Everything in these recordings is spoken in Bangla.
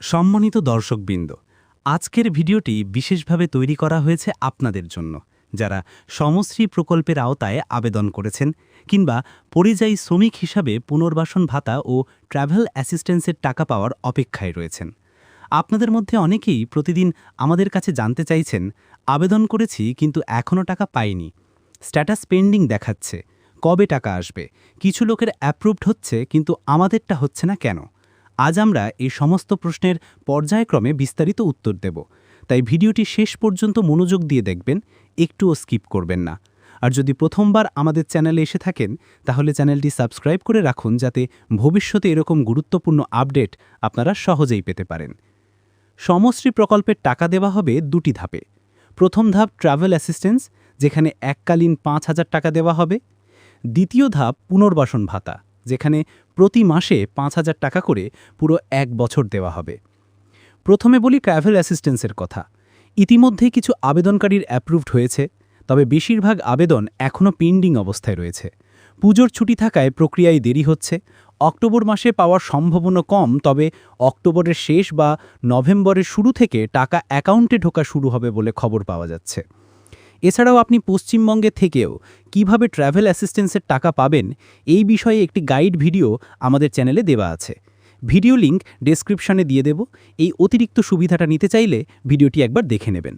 সম্মানিত দর্শকবৃন্দ, আজকের ভিডিওটি বিশেষভাবে তৈরি করা হয়েছে আপনাদের জন্য, যারা সমশ্রী প্রকল্পের আওতায় আবেদন করেছেন কিংবা পরিযায়ী শ্রমিক হিসাবে পুনর্বাসন ভাতা ও ট্রাভেল অ্যাসিস্ট্যান্সের টাকা পাওয়ার অপেক্ষায় রয়েছেন। আপনাদের মধ্যে অনেকেই প্রতিদিন আমাদের কাছে জানতে চাইছেন, আবেদন করেছি কিন্তু এখনও টাকা পাইনি, স্ট্যাটাস পেন্ডিং দেখাচ্ছে, কবে টাকা আসবে, কিছু লোকের অ্যাপ্রুভড হচ্ছে কিন্তু আমাদেরটা হচ্ছে না কেন? আজ আমরা এই সমস্ত প্রশ্নের পর্যায়ক্রমে বিস্তারিত উত্তর দেব। তাই ভিডিওটি শেষ পর্যন্ত মনোযোগ দিয়ে দেখবেন, একটুও স্কিপ করবেন না। আর যদি প্রথমবার আমাদের চ্যানেলে এসে থাকেন, তাহলে চ্যানেলটি সাবস্ক্রাইব করে রাখুন যাতে ভবিষ্যতে এরকম গুরুত্বপূর্ণ আপডেট আপনারা সহজেই পেতে পারেন। সমশ্রী প্রকল্পের টাকা দেওয়া হবে দুটি ধাপে। প্রথম ধাপ ট্রাভেল অ্যাসিস্ট্যান্স, যেখানে এককালীন পাঁচ হাজার টাকা দেওয়া হবে। দ্বিতীয় ধাপ পুনর্বাসন ভাতা, যেখানে প্রতি মাসে পাঁচ হাজার টাকা করে পুরো এক বছর দেওয়া হবে। প্রথমে বলি ট্রাভেল অ্যাসিস্ট্যান্সের কথা। ইতিমধ্যেই কিছু আবেদনকারীর অ্যাপ্রুভড হয়েছে, তবে বেশিরভাগ আবেদন এখনও পেন্ডিং অবস্থায় রয়েছে। পুজোর ছুটি থাকায় প্রক্রিয়ায় দেরি হচ্ছে। অক্টোবর মাসে পাওয়ার সম্ভাবনা কম, তবে অক্টোবরের শেষ বা নভেম্বরের শুরু থেকে টাকা অ্যাকাউন্টে ঢোকা শুরু হবে বলে খবর পাওয়া যাচ্ছে। এছাড়াও আপনি পশ্চিমবঙ্গে থেকেও কীভাবে ট্র্যাভেল অ্যাসিস্ট্যান্সের টাকা পাবেন, এই বিষয়ে একটি গাইড ভিডিও আমাদের চ্যানেলে দেওয়া আছে। ভিডিও লিংক ডেসক্রিপশনে দিয়ে দেব। এই অতিরিক্ত সুবিধাটা নিতে চাইলে ভিডিওটি একবার দেখে নেবেন।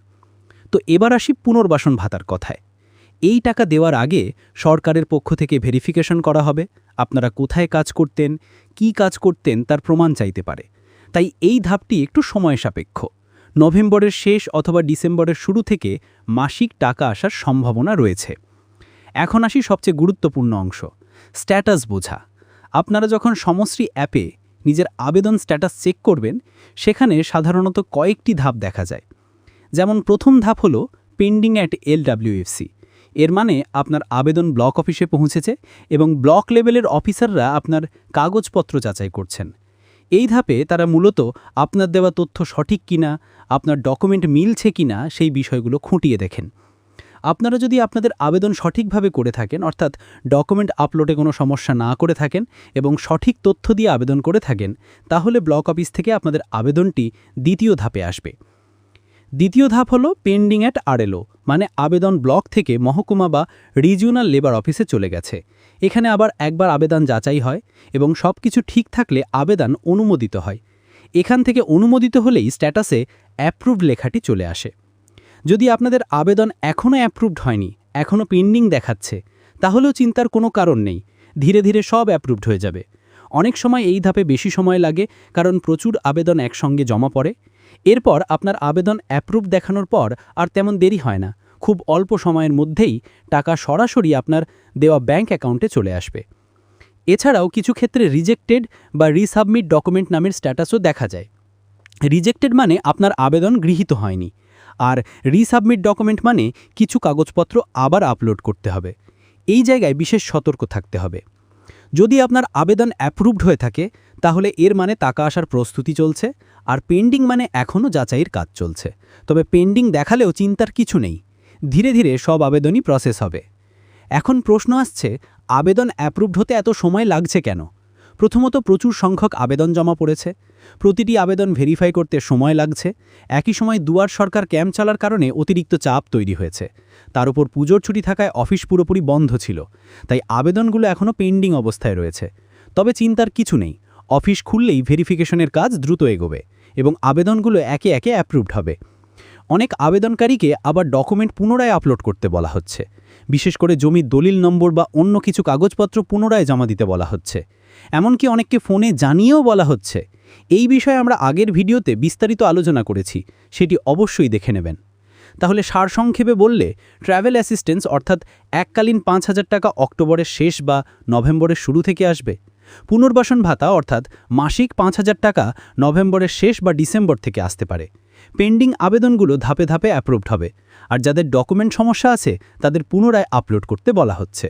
তো এবার আসি পুনর্বাসন ভাতার কথায়। এই টাকা দেওয়ার আগে সরকারের পক্ষ থেকে ভেরিফিকেশন করা হবে, আপনারা কোথায় কাজ করতেন, কি কাজ করতেন, তার প্রমাণ চাইতে পারে। তাই এই ধাপটি একটু সময় সাপেক্ষ। নভেম্বরের শেষ অথবা ডিসেম্বরের শুরু থেকে মাসিক টাকা আসার সম্ভাবনা রয়েছে। এখন আসি সবচেয়ে গুরুত্বপূর্ণ অংশ, স্ট্যাটাস বোঝা। আপনারা যখন সমশ্রী অ্যাপে নিজের আবেদন স্ট্যাটাস চেক করবেন, সেখানে সাধারণত কয়েকটি ধাপ দেখা যায়। যেমন প্রথম ধাপ হল পেন্ডিং অ্যাট এলডাব্লিউএফসি এর মানে আপনার আবেদন ব্লক অফিসে পৌঁছেছে এবং ব্লক লেভেলের অফিসাররা আপনার কাগজপত্র যাচাই করছেন। এই ধাপে তারা মূলত আপনার দেওয়া তথ্য সঠিক কিনা, আপনার ডকুমেন্ট মিলছে কিনা সেই বিষয়গুলো খুঁটিয়ে দেখেন। আপনারা যদি আপনাদের আবেদন সঠিকভাবে করে থাকেন, অর্থাৎ ডকুমেন্ট আপলোডে কোনো সমস্যা না করে থাকেন এবং সঠিক তথ্য দিয়ে আবেদন করে থাকেন, তাহলে ব্লক অফিস থেকে আপনাদের আবেদনটি দ্বিতীয় ধাপে আসবে। দ্বিতীয় ধাপ হল পেন্ডিং অ্যাট আরএলও মানে আবেদন ব্লক থেকে মহকুমা বা রিজিওনাল লেবার অফিসে চলে গেছে। এখানে আবার একবার আবেদন যাচাই হয় এবং সব কিছু ঠিক থাকলে আবেদন অনুমোদিত হয়। এখান থেকে অনুমোদিত হলেই স্ট্যাটাসে অ্যাপ্রুভড লেখাটি চলে আসে। যদি আপনাদের আবেদন এখনও অ্যাপ্রুভড হয়নি এখনও পেন্ডিং দেখাচ্ছে, তাহলেও চিন্তার কোনো কারণ নেই, ধীরে ধীরে সব অ্যাপ্রুভড হয়ে যাবে। অনেক সময় এই ধাপে বেশি সময় লাগে, কারণ প্রচুর আবেদন একসঙ্গে জমা পড়ে। এরপর আপনার আবেদন অ্যাপ্রুভ দেখানোর পর আর তেমন দেরি হয় না, খুব অল্প সময়ের মধ্যেই টাকা সরাসরি আপনার দেওয়া ব্যাংক অ্যাকাউন্টে চলে আসবে। এছাড়াও কিছু ক্ষেত্রে রিজেক্টেড বা রিসাবমিট ডকুমেন্ট নামের স্ট্যাটাসও দেখা যায়। রিজেক্টেড মানে আপনার আবেদন গৃহীত হয়নি। আর রিসাবমিট ডকুমেন্ট মানে কিছু কাগজপত্র আবার আপলোড করতে হবে। এই জায়গায় বিশেষ সতর্ক থাকতে হবে। যদি আপনার আবেদন অ্যাপ্রুভড হয়ে থাকে, তাহলে এর মানে টাকা আসার প্রস্তুতি চলছে আর পেন্ডিং মানে এখনও যাচাইয়ের কাজ চলছে। তবে পেন্ডিং দেখালেও চিন্তার কিছু নেই। ধীরে ধীরে সব আবেদনই প্রসেস হবে। এখন প্রশ্ন আসছে, আবেদন অ্যাপ্রুভড হতে এত সময় লাগছে কেন? প্রথমত প্রচুর সংখ্যক আবেদন জমা পড়েছে, প্রতিটি আবেদন ভেরিফাই করতে সময় লাগছে, একই সময় দুয়ার সরকার ক্যাম্প চালার কারণে অতিরিক্ত চাপ তৈরি হয়েছে। তার উপর পুজোর ছুটি থাকায় অফিস পুরোপুরি বন্ধ ছিল, তাই আবেদনগুলো এখনও পেন্ডিং অবস্থায় রয়েছে। তবে চিন্তার কিছু নেই, অফিস খুললেই ভেরিফিকেশনের কাজ দ্রুত এগোবে এবং আবেদনগুলো একে একে অ্যাপ্রুভড হবে। অনেক আবেদনকারীকে আবার ডকুমেন্ট পুনরায় আপলোড করতে বলা হচ্ছে। বিশেষ করে জমির দলিল নম্বর বা অন্য কিছু কাগজপত্র পুনরায় জমা দিতে বলা হচ্ছে। এমনকি অনেককে ফোনে জানিয়েও বলা হচ্ছে। এই বিষয়ে আমরা আগের ভিডিওতে বিস্তারিত আলোচনা করেছি, সেটি অবশ্যই দেখে নেবেন। তাহলে সারসংক্ষেপে বললে ট্র্যাভেল অ্যাসিস্ট্যান্স অর্থাৎ এককালীন পাঁচ হাজার টাকা অক্টোবরের শেষ বা নভেম্বরের শুরু থেকে আসবে। পুনর্বাসন ভাতা অর্থাৎ মাসিক পাঁচ হাজার টাকা নভেম্বরের শেষ বা ডিসেম্বর থেকে আসতে পারে। পেন্ডিং আবেদনগুলো ধাপে ধাপে অ্যাপ্রুভড হবে। আর যাদের ডকুমেন্ট সমস্যা আছে, তাদের পুনরায় আপলোড করতে বলা হচ্ছে।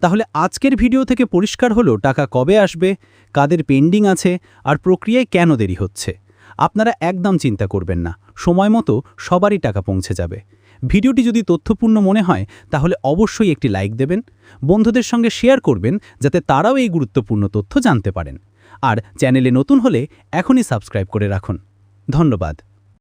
তাহলে আজকের ভিডিও থেকে পরিষ্কার হলো টাকা কবে আসবে, কাদের পেন্ডিং আছে, আর প্রক্রিয়ায় কেন দেরি হচ্ছে। আপনারা একদম চিন্তা করবেন না, সময় মতো সবারই টাকা পৌঁছে যাবে। ভিডিওটি যদি তথ্যপূর্ণ মনে হয়, তাহলে অবশ্যই একটি লাইক দেবেন, বন্ধুদের সঙ্গে শেয়ার করবেন, যাতে তারাও এই গুরুত্বপূর্ণ তথ্য জানতে পারেন। আর চ্যানেলে নতুন হলে এখনই সাবস্ক্রাইব করে রাখুন। ধন্যবাদ।